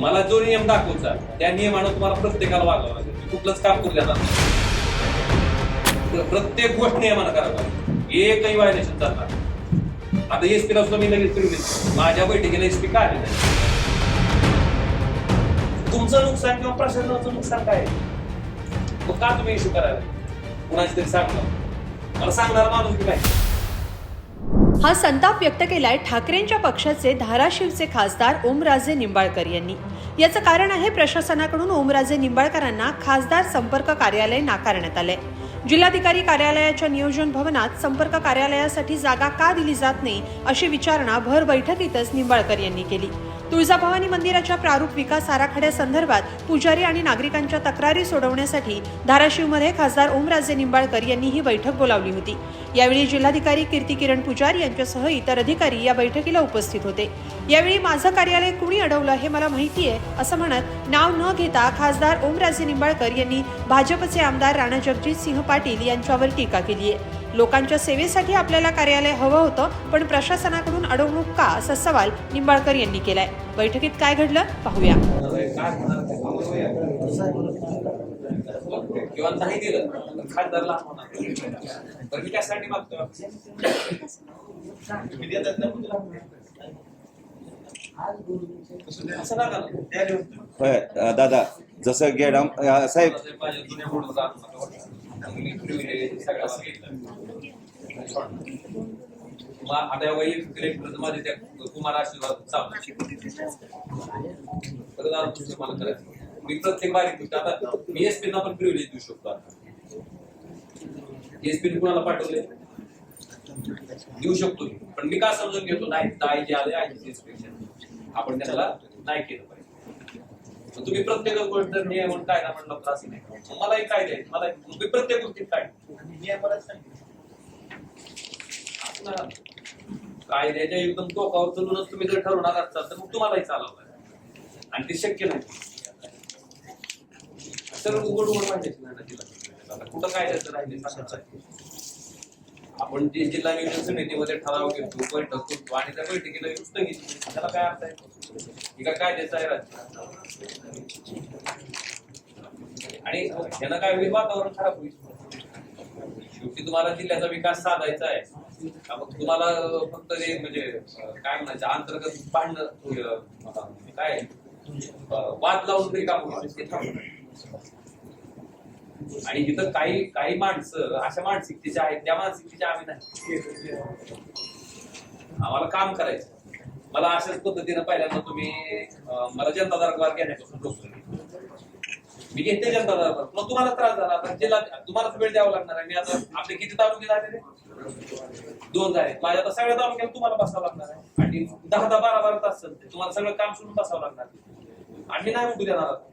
मला जो नियम दाखवचा त्या नियमानं तुम्हाला प्रत्येकाला वागावं लागेल. कुठलंच काम करू देणार प्रत्येक गोष्ट नियमानं करावं लागेल एकही व्हायलेशन चालणार आता एस पीला सुद्धा मी लगेच फिरवले माझ्या बैठकीला एस पी का आले नाही? तुमचं नुकसान किंवा प्रशासनाचं नुकसान काय? आहे? मग का तुम्ही इश्यू करायला? कुणाची तरी सांगणार मला सांगणार माणूस की नाही. हा संताप व्यक्त केलाय ठाकरेंच्या पक्षाचे धाराशिवचे खासदार ओमराजे निंबाळकर यांनी. याचं कारण आहे प्रशासनाकडून ओमराजे निंबाळकरांना खासदार संपर्क कार्यालय नाकारण्यात आलंय. जिल्हाधिकारी कार्यालयाच्या नियोजन भवनात संपर्क कार्यालयासाठी जागा का दिली जात नाही अशी विचारणा भर बैठकीतच निंबाळकर यांनी केली. तुळजाभवानी मंदिराच्या प्रारूप विकास आराखड्यासंदर्भात पुजारी आणि नागरिकांच्या तक्रारी सोडवण्यासाठी धाराशिवमध्ये खासदार ओमराजे निंबाळकर यांनी ही बैठक बोलावली होती. यावेळी जिल्हाधिकारी कीर्ती किरण पुजारी यांच्यासह इतर अधिकारी या बैठकीला उपस्थित होते. यावेळी माझं कार्यालय कुणी अडवलं हे मला माहिती आहे असं म्हणत नाव न घेता खासदार ओमराजे निंबाळकर यांनी भाजपचे आमदार राणा जगजित सिंह पाटील यांच्यावर टीका केली आहे लोकांच्या सेवेसाठी आपल्याला कार्यालय हवं होतं पण प्रशासनाकडून अडवणूक का असा सवाल निंबाळकर यांनी केलाय. बैठकीत काय घडलं पाहूया. किंवा नाही दिलं खासदारला मी त्यासाठी मागतो होय, दादा जसं गेडाम साहेब. मी आता या त्या कुमार आशीर्वाद चालू तर मला करायचं मी प्रत्येक बारीक गोष्ट आता मी एस पीना पण प्रिव्हिलेज देऊ शकतो आता एसपी कुणाला पाठवले देऊ शकतो मी. पण मी का समजून घेतो नाही ताई जे आले आहे आपण त्याला नाही केलं पाहिजे तुम्ही प्रत्येक गोष्ट नियम आणि कायदा म्हणलं तर असं नाही मलाही काय द्यायचं मला तुम्ही प्रत्येक गोष्टीत काय. कायद्याच्या एकदम टोकावर चलूनच तुम्ही जर ठरवणार असाल तर मग तुम्हालाही चालवलं. आणि ते शक्य नाही सर्व उघड उघड माहिती कुठं काय त्याचं राहिले. आपण जे जिल्हा नियोजन समितीमध्ये ठराव घेतो बैठक करतो आणि त्या बैठकीला नुसतं घेतो त्याला काय अर्थ आहे? का काय कायद्याचं आहे राज्य. आणि ह्यानं काय होईल वातावरण खराब होईल? शेवटी तुम्हाला जिल्ह्याचा विकास साधायचा आहे. मग तुम्हाला फक्त ते म्हणजे काय म्हणायचं अंतर्गत भांडण काय? वाद लावून तरी काम होईल ते थांबणार. आणि तिथं काही काही माणसं अशा मानसिकतेच्या आहेत त्या मानसिकतेच्या आम्ही नाही. आम्हाला काम करायचं. मला अशाच पद्धतीनं पहिल्यांदा तुम्ही मला जनता दरबार घेण्यापासून रोखलं. मी घेते जनता दरबार. मग तुम्हाला त्रास झाला आता जिल्हा तुम्हालाच वेळ द्यावा लागणार आहे. मी आता आपले किती तालुके झालेले? दोन झाले. माझ्या आता सगळ्या तालुक्याला तुम्हाला बसावं लागणार आहे. आणि दहा दहा बारा बारा तास चालते तुम्हाला सगळं काम सोडून बसावं लागणार आणि मी नाही उठू देणार आता.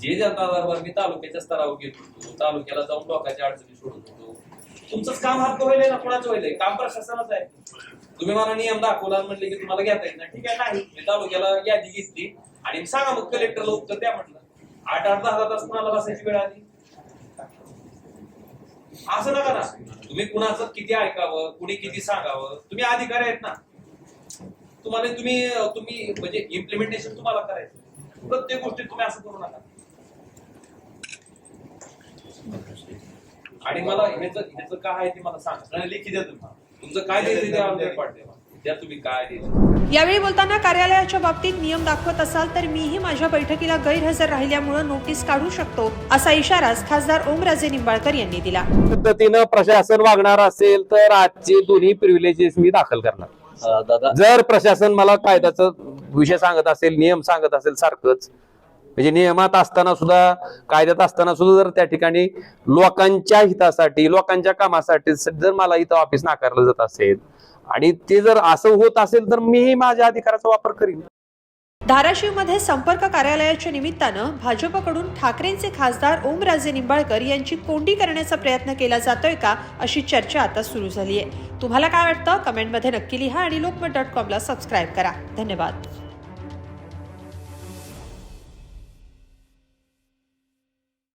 जे जनता दरबार मी तालुक्याच्या स्तरावर घेत होतो तालुक्याला जाऊन लोकांच्या अडचणी सोडत होतो. तुमचंच काम हक्क व्हायलंय ना कोणाचं व्हायलंय? काम प्रशासनाच आहे. तुम्ही मला नियम दाखवला म्हटले की तुम्हाला घेता येईल ना ठीक आहे नाही. मी तालुक्याला यादी घेतली आणि सांगा मग कलेक्टरला उत्तर द्या म्हटलं आठ आठ दहा दहा तास कुणाला बसायची वेळ आली? असं नका ना. तुम्ही कुणाचं किती ऐकावं कुणी किती सांगावं तुम्ही अधिकारी आहेत ना. तुम्हाला तुम्ही तुम्ही म्हणजे इम्प्लिमेंटेशन तुम्हाला करायचं प्रत्येक गोष्टीत तुम्ही असं करू नका. आणि मला ह्याचं ह्याचं काय आहे ते मला सांगा. लिखी द्या तुम्ही. तुमचं काय द्यायचं ते आमच्या पाठवा द्या तुम्ही काय द्यायचं यावेळी बोलताना कार्यालयाच्या बाबतीत नियम दाखवत असाल तर मीही माझ्या बैठकीला गैरहजर राहिल्यामुळे नोटीस काढू शकतो असा इशाराच खासदार ओमराजे निंबाळकर यांनी दिला. पद्धतीनं प्रशासन वागणार असेल तर आजचे दोन्ही प्रिव्हिलेजेस मी दाखल करणार. दादा जर प्रशासन मला कायद्याचा विषय सांगत असेल नियम सांगत असेल सारखंच म्हणजे नियमात असताना सुद्धा कायद्यात असताना सुद्धा जर त्या ठिकाणी लोकांच्या हितासाठी लोकांच्या कामासाठी जर मला इथं ऑफिस नाकारलं जात असेल आणि ते जर असं होत असेल तर मीही माझ्या अधिकाराचा वापर करीन. धाराशिवमध्ये संपर्क कार्यालयाच्या निमित्तानं भाजपकडून ठाकरेंचे खासदार ओमराजे निंबाळकर यांची कोंडी करण्याचा प्रयत्न केला जातोय का अशी चर्चा आता सुरू झाली आहे तुम्हाला काय वाटतं? कमेंटमध्ये नक्की लिहा आणि लोकमत डॉट कॉमला सबस्क्राईब करा. धन्यवाद.